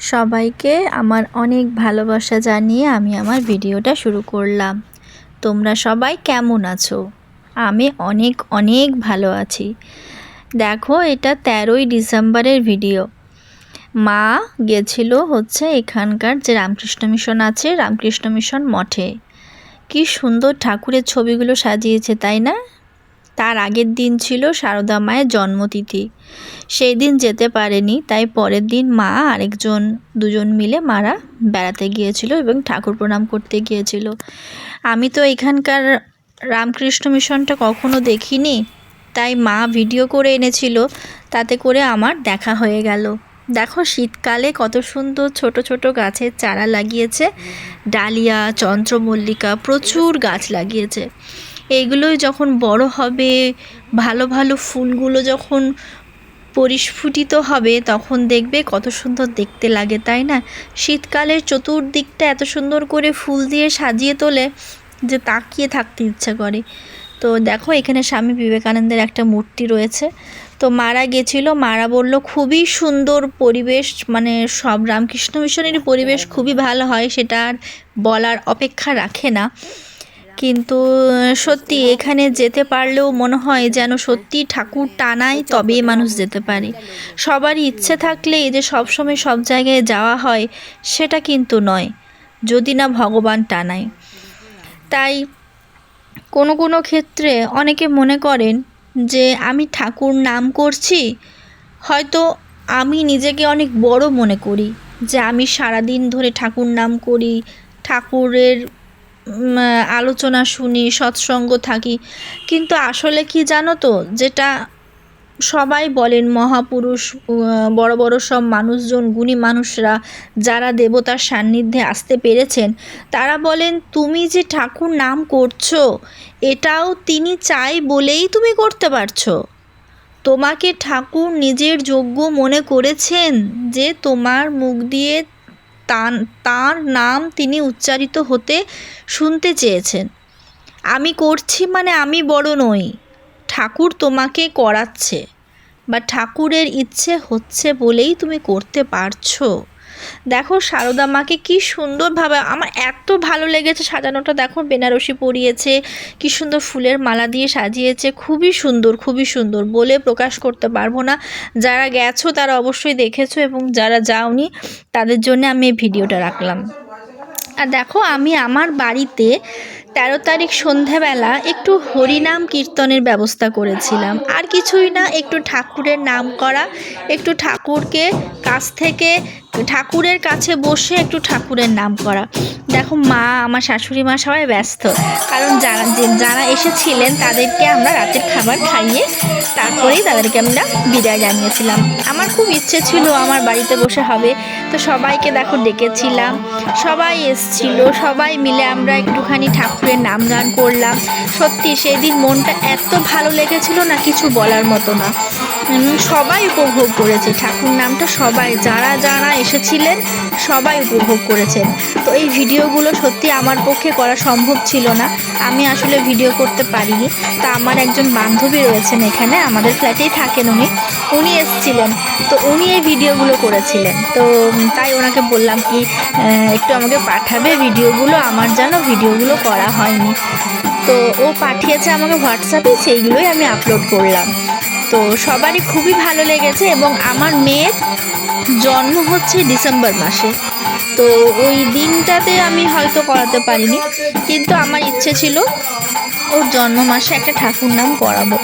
সবাইকে আমার অনেক ভালোবাসা জানিয়ে আমি আমার ভিডিওটা শুরু করলাম। তোমরা সবাই কেমন আছো? আমি অনেক অনেক ভালো আছি। দেখো, এটা তেরোই ডিসেম্বরের ভিডিও। মা গেছিল হচ্ছে এখানকার যে রামকৃষ্ণ মিশন আছে, রামকৃষ্ণ মিশন মঠে। কি সুন্দর ঠাকুরের ছবিগুলো সাজিয়েছে, তাই না? তার আগের দিন ছিল সারদা মায়ের জন্মতিথি। সেই দিন যেতে পারেনি, তাই পরের দিন মা আরেকজন, দুজন মিলে মারা বেড়াতে গিয়েছিল এবং ঠাকুর প্রণাম করতে গিয়েছিল। আমি তো এখানকার রামকৃষ্ণ মিশনটা কখনো দেখিনি, তাই মা ভিডিও করে এনেছিল, তাতে করে আমার দেখা হয়ে গেল। দেখো শীতকালে কত সুন্দর ছোট ছোট গাছের চারা লাগিয়েছে, ডালিয়া, চন্দ্রমল্লিকা প্রচুর গাছ লাগিয়েছে। এইগুলোই যখন বড় হবে, ভালো ভালো ফুলগুলো যখন পরিস্ফুটিত হবে, তখন দেখবে কত সুন্দর দেখতে লাগে, তাই না? শীতকালের চতুর্দিকটা এত সুন্দর করে ফুল দিয়ে সাজিয়ে তোলে যে তাকিয়ে থাকতে ইচ্ছা করে। তো দেখো, এখানে স্বামী বিবেকানন্দের একটা মূর্তি রয়েছে। তো মারা গেছিল, মারা বলল, খুবই সুন্দর পরিবেশ মানে সব রামকৃষ্ণ মিশনেরই পরিবেশ খুবই ভালো হয়, সেটা আর বলার অপেক্ষা রাখে না। কিন্তু সত্যি এখানে যেতে পারলেও মনে হয় যেন সত্যি ঠাকুর টানায় তবেই মানুষ যেতে পারে। সবারই ইচ্ছে থাকলে যে সবসময় সব জায়গায় যাওয়া হয়, সেটা কিন্তু নয়, যদি না ভগবান টানায়। তাই কোনো কোনো ক্ষেত্রে অনেকে মনে করেন যে, আমি ঠাকুর নাম করছি, হয়তো আমি নিজেকে অনেক বড় মনে করি, যে আমি সারাদিন ধরে ঠাকুর নাম করি, ঠাকুরের আলোচনা শুনি, সৎসঙ্গ থাকি। কিন্তু আসলে কি জানো তো, যেটা সবাই বলেন মহাপুরুষ বড় বড় সব মানুষজন, গুণী মানুষরা, যারা দেবতার সান্নিধ্যে আসতে পেরেছেন, তারা বলেন, তুমি যে ঠাকুর নাম করছ, এটাও তিনি চাই বলেই তুমি করতে পারছ। তোমাকে ঠাকুর নিজের যোগ্য মনে করেছেন যে তোমার মুখ দিয়ে তার নাম তিনি উচ্চারিত হতে শুনতে চেয়েছেন। আমি করছি মানে আমি বড় নই। ঠাকুর তোমাকে করাচ্ছে, বা ঠাকুরের ইচ্ছে হচ্ছে বলেই তুমি করতে পারছ। দেখো সারদা মাকে কি সুন্দরভাবে আমার এত ভালো লেগেছে সাজানোটা। দেখো বেনারসি পরিয়েছে, কি সুন্দর ফুলের মালা দিয়ে সাজিয়েছে, খুবই সুন্দর খুবই সুন্দর। বলে প্রকাশ করতে পারব না। যারা গেছো তারা অবশ্যই দেখেছ এবং যারা যাওনি, তাদের জন্য আমি এই ভিডিওটা রাখলাম। আর দেখো আমি আমার বাড়িতে তেরো তারিখ সন্ধেবেলা একটু হরিনাম কীর্তনের ব্যবস্থা করেছিলাম। আর কিছুই না, একটু ঠাকুরের নাম করা, একটু ঠাকুরকে কাছ থেকে ঠাকুরের কাছে বসে একটু ঠাকুরের নাম করা। দেখো মা আমার শাশুড়ি মা সবাই ব্যস্ত। কারণ যারা যারা এসেছিলেন তাদেরকে আমরা রাতের খাবার খাইয়ে তারপরেই তাদেরকে আমরা বিদায় জানিয়েছিলাম। আমার খুব ইচ্ছে ছিল আমার বাড়িতে বসে হবে। তো সবাইকে দেখো ডেকেছিলাম। সবাই এসছিল। সবাই মিলে আমরা একটুখানি ঠাকুরের নাম গান করলাম। সত্যি সেদিন মনটা এত ভালো লেগেছিল না কিছু বলার মতো না। সবাই উপভোগ করেছে। ঠাকুর নামটা সবাই, যারা যারা এসেছিলেন, সবাই উপভোগ করেছেন। তো এই ভিডিওগুলো সত্যি আমার পক্ষে করা সম্ভব ছিল না। আমি আসলে ভিডিও করতে পারিনি। তা আমার একজন বান্ধবী রয়েছেন এখানে, আমাদের ফ্ল্যাটেই থাকেন উনি। উনি এসেছিলেন। তো উনি এই ভিডিওগুলো করেছিলেন। তো তাই ওনাকে বললাম কি একটু আমাকে পাঠাবে ভিডিওগুলো, আমার যেন ভিডিওগুলো করা হয়নি। তো ও পাঠিয়েছে আমাকে হোয়াটসঅ্যাপে, সেইগুলোই আমি আপলোড করলাম। তো সবারই খুবই ভালো লেগেছে এবং আমার মেয়ের জন্ম হচ্ছে ডিসেম্বর মাসে। তো ওই দিনটাতে আমি হয়তো করাতে পারিনি, কিন্তু আমার ইচ্ছে ছিল ওর জন্ম মাসে একটা ঠাকুর নাম করাবো।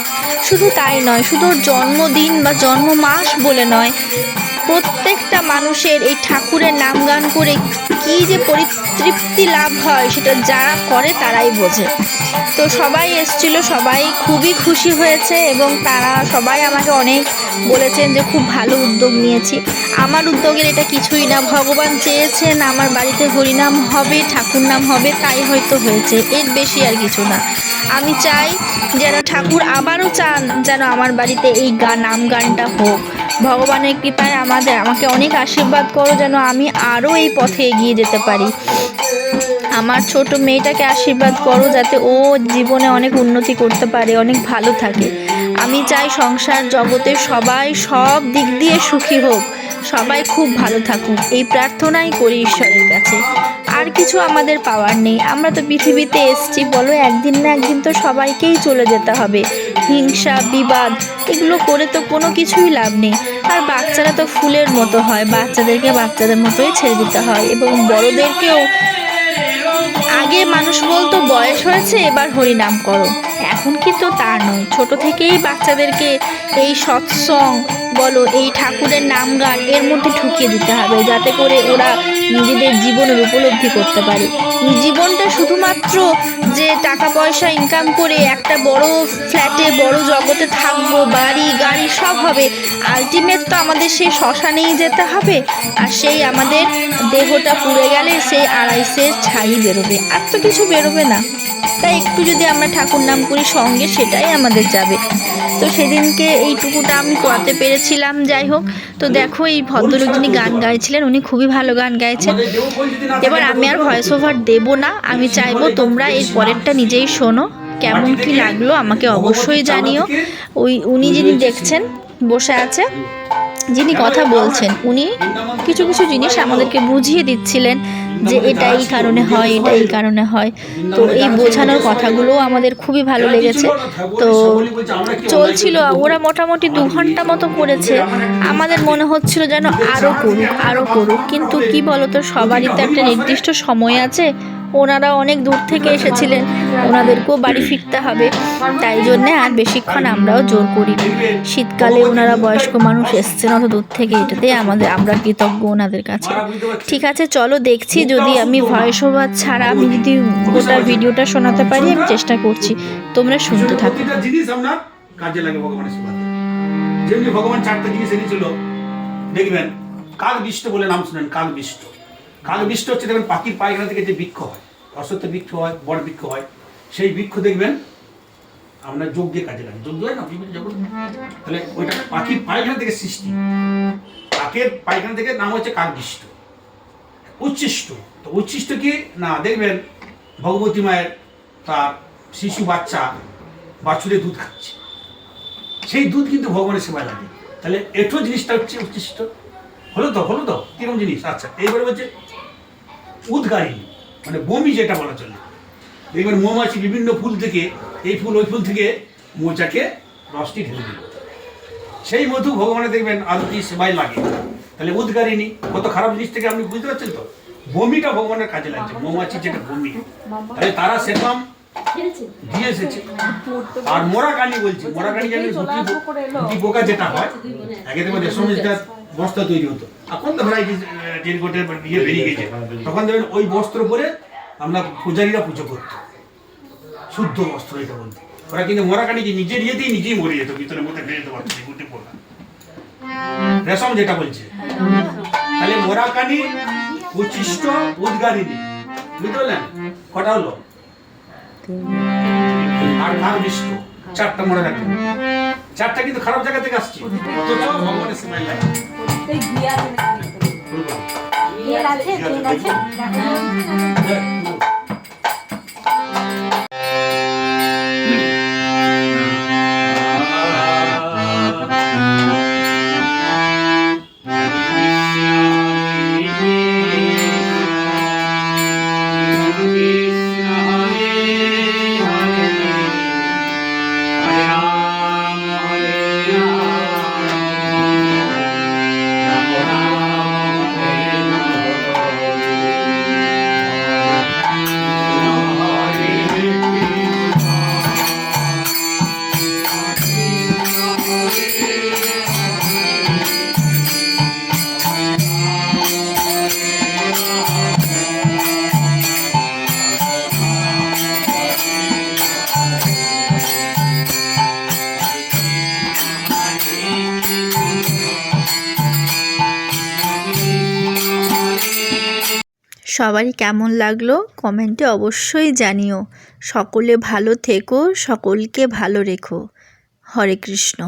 শুধু তাই নয়, শুধু ওর জন্মদিন বা জন্ম মাস বলে নয় প্রত্যেকটা মানুষের এই ঠাকুরের নাম গান করে কি যে পরিতৃপ্তি লাভ হয়, সেটা যারা করে তারাই বোঝে। তো সবাই এসছিল, সবাই খুবই খুশি হয়েছে এবং তারা সবাই আমাকে অনেক বলেছেন যে খুব ভালো উদ্যোগ নিয়েছি। আমার উদ্যোগের এটা কিছুই না, ভগবান চেয়েছেন আমার বাড়িতে হরিনাম হবে, ঠাকুর নাম হবে, তাই হয়তো হয়েছে, এর বেশি আর কিছু না। আমি চাই যেন ঠাকুর আবারও চান যেন আমার বাড়িতে এই গান নাম গানটা হোক। ভগবানের কৃপায় আমাদের, আমাকে অনেক আশীর্বাদ করো যেন আমি আরও এই পথে এগিয়ে যেতে পারি। আমার ছোট মেয়েটাকে আশীর্বাদ করো যাতে ও জীবনে অনেক উন্নতি করতে পারে, অনেক ভালো থাকে। আমি চাই সংসার জগতে সবাই সব দিক দিয়ে সুখী হোক, সবাই খুব ভালো থাকুক। এই প্রার্থনাই করি ঈশ্বরের কাছে। আর কিছু আমাদের পাওয়ার নেই। আমরা তো পৃথিবীতে এসছি, বলো একদিন না একদিন তো সবাইকেই চলে যেতে হবে। হিংসা, বিবাদ, এগুলো করে তো কোনো কিছুই লাভ নেই। আর বাচ্চারা তো ফুলের মতো হয়, বাচ্চাদেরকে বাচ্চাদের মতোই ছেড়ে দিতে হয় এবং বড়দেরকেও আগে মানুষ বলতো, বয়স হয়েছে, এবার হরিনাম করো। এখন কিন্তু তা নয়। ছোট থেকেই বাচ্চাদেরকে এই সৎসং বলো, এই ঠাকুরের নাম গান এর মধ্যে ঢুকিয়ে দিতে হবে, যাতে করে ওরা নিজেদের জীবনের উপলব্ধি করতে পারে। জীবনটা শুধুমাত্র যে টাকা পয়সা ইনকাম করে একটা বড় ফ্ল্যাটে বড় জগতে থাকব, বাড়ি, গাড়ি সব হবে আলটিমেট তো আমাদের সেই শ্মশানেই যেতে হবে, আর সেই আমাদের দেহটা পুড়ে গেলে সেই আড়াইশের ছাই বেরোবে। আর তো কিছু বেরোবে না। তাই একটু যদি আমরা ঠাকুর নাম করি, সঙ্গে সেটাই আমাদের যাবে। তো সেদিনকে এইটুকুটা আমি করাতে পেরেছিলাম, যাই হোক। তো দেখো, এই ভদ্রলোক যিনি গান গাইছিলেন, উনি খুবই ভালো গান গাইছেন। এবার আমি আর ভয়েস ওভার দেবো না, আমি চাইব তোমরা এর পরেরটা নিজেই শোনো, কেমন কি লাগল আমাকে অবশ্যই জানিও। ওই, উনি যিনি দেখছেন বসে আছে, যিনি কথা বলছেন, উনি কিছু কিছু জিনিস আমাদেরকে বুঝিয়ে দিচ্ছিলেন যে এটা এই কারণে হয়, এটা এই কারণে হয়। তো এই বোঝানোর কথাগুলোও আমাদের খুবই ভালো লেগেছে। তো চলছিল, ওরা মোটামুটি দু ঘণ্টা মতো করেছে। আমাদের মনে হচ্ছিল যেন আরও করুক আরও করুক। কিন্তু কি বলতো, সবারই তো একটা নির্দিষ্ট সময় আছে। ওনারা অনেক দূর থেকে এসেছিলেন। ওনাদেরকেও বাড়ি ফিরতে হবে। তাই জন্যে আর বেশিক্ষণ আমরাও জোর করি শীতকালে ওনারা বয়স্ক মানুষ এসছেন, অত দূর থেকে এটাতে আমাদের, আমরা কৃতজ্ঞ ওনাদের কাছে। ঠিক আছে, চলো দেখছি যদি আমি ভয়েস ওভার ছাড়া আমি যদি গোটা ভিডিওটা শোনাতে পারি, আমি চেষ্টা করছি। তোমরা শুনতে থাকো। কাজে লাগে ভগবানের সেবাতে যেমনি ভগবান চারটা জিনিস এনেছিল, দেখবেন কাক বিষ্ট বলে নাম শুনেন কাক বিষ্ট কাক বিষ্ট হচ্ছে, দেখবেন পাখির পায়খানা থেকে যে বৃক্ষ হয়, অশ্বত্থ বৃক্ষ হয়, বড় বৃক্ষ হয়, সেই বৃক্ষ দেখবেন আপনার যজ্ঞে কাজে লাগে যজ্ঞ হয় না? তাহলে ওইটা পাখির পায়খানা থেকে সৃষ্টি। কাকের পায়খানা থেকে নাম হচ্ছে কাক বিষ্ট উচ্ছিষ্ট। তো উচ্ছিষ্ট কি? না, দেখবেন ভগবতী মায়ের তার শিশু বাচ্চা বাছুরে দুধ খাচ্ছে। সেই দুধ কিন্তু ভগবানের সেবায় লাগে। তাহলে এঠো জিনিসটা হচ্ছে উচ্ছিষ্ট। হলো তো হলো তো? কীরকম জিনিস? আচ্ছা এইবারে হচ্ছে উদ্গারিণী মানে বমি যেটা বলা চলে। দেখবেন মৌমাছি বিভিন্ন ফুল থেকে এই ফুল ওই ফুল থেকে মৌচাকে রসটি ঢেলে দিল। সেই মধু ভগবানে দেখবেন আরতি সেবায় লাগে। তাহলে উদ্গারিণী কত খারাপ জিনিস থেকে আপনি বুঝতে পারছেন তো? বমিটা ভগবানের কাজে লাগছে মৌমাছি যেটা বমি। তাহলে তারা সেরকম দিয়ে এসেছে। আর মোরা কানি বলছি মোরা কানি জানি গুটি পোকা যেটা হয় আগে দেখবেন রেশম যেটা বস্তা তৈরি হতো। এখন তো ভ্যারাইটি টেনকোটের ইয়ে বেরিয়ে গেছে। তখন দেখবেন ওই বস্ত্র পরে আমরা পূজারীরা পুজো করতো। শুদ্ধ বস্ত্র এটা বলতে। ওরা কিন্তু মোরা যে নিজের ইয়েতেই নিজেই মরে যেত ভিতরের মধ্যে ফেলে যেতে গুটি পোকা রেশম যেটা বলছে। তাহলে মোরা কানি উচ্ছিষ্ট উদ্গারিণী। বুঝতে পারলেন কটা হলো? আর ভাগ বিষ্ট চারটা মনে রাখবেন চারটা কিন্তু খারাপ জায়গা থেকে আসছে। চল ভগবানের স্মাইল লাগে বলব। সবারই কেমন লাগল কমেন্টে অবশ্যই জানিও। সকলে ভালো থেকো সকলকে ভালো রেখো। হরে কৃষ্ণ।